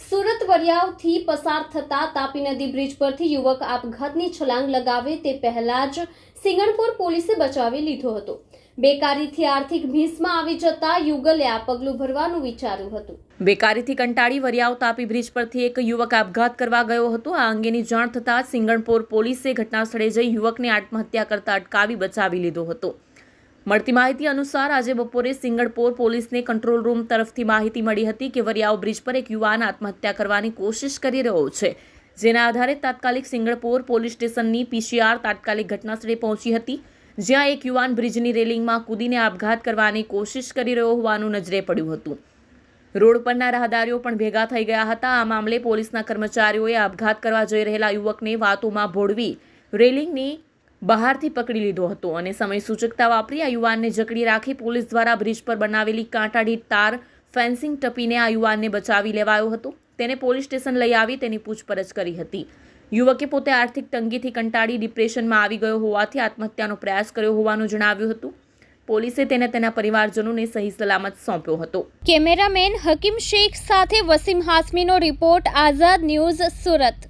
સુરત વરિયાવથી પસાર થતા તાપી નદી બ્રિજ પરથી યુવક આપઘાતની છલાંગ લગાવે તે પહેલા જ સિંગણપુર પોલીસે બચાવી લીધો હતો. બેકારીથી આર્થિક ભીંસમાં આવી જતા યુગલે આ પગલું ભરવાનું વિચાર્યું હતું. બેકારીથી કંટાળી વરિયાવ તાપી બ્રિજ પરથી એક યુવક આપઘાત કરવા ગયો હતો. આ અંગેની જાણ થતાં સિંગણપોર પોલીસે ઘટનાસ્થળે જઈ યુવકને આત્મહત્યા કરતા અટકાવી બચાવી લીધો હતો. મળતી માહિતી અનુસાર આજે બપોરે સિંગણપોર પોલીસને કંટ્રોલ રૂમ તરફથી માહિતી મળી હતી કે વરિયાવ બ્રિજ પર એક યુવાન આત્મહત્યા કરવાની કોશિશ કરી રહ્યો છે. જેના આધારે તાત્કાલિક સિંગણપોર પોલીસ સ્ટેશનની પીસીઆર તાત્કાલિક ઘટનાસ્થળે પહોંચી હતી, જ્યાં એક યુવાન બ્રિજની રેલિંગમાં કૂદીને આપઘાત કરવાની કોશિશ કરી રહ્યો હોવાનું નજરે પડ્યું હતું. રોડ પરના રાહદારીઓ પણ ભેગા થઈ ગયા હતા. આ મામલે પોલીસના કર્મચારીઓએ આપઘાત કરવા જઈ રહેલા યુવકને વાતોમાં ભોળવી રેલિંગની બહારથી પકડી લીધો હતો અને સમય સૂચકતા વાપરી આ યુવાનને જકડી રાખી પોલીસ દ્વારા બ્રિજ પર બનાવેલી કાંટાડી તાર ફેન્સિંગ ટપીને આ યુવાનને બચાવી લેવાયો હતો. તેને પોલીસ સ્ટેશન લઈ આવી તેની પૂછપરછ કરી હતી. યુવકે પોતે આર્થિક તંગીથી કંટાળી ડિપ્રેશનમાં આવી ગયો હોવાથી આત્મહત્યાનો પ્રયાસ કર્યો હોવાનું જણાવ્યું હતું. પોલીસે તેને તેના પરિવારજનોને સહી સલામત સોંપ્યો હતો. કેમેરામેન હકીમ શેખ સાથે વસીમ હાસમીનો રિપોર્ટ આઝાદ ન્યૂઝ સુરત.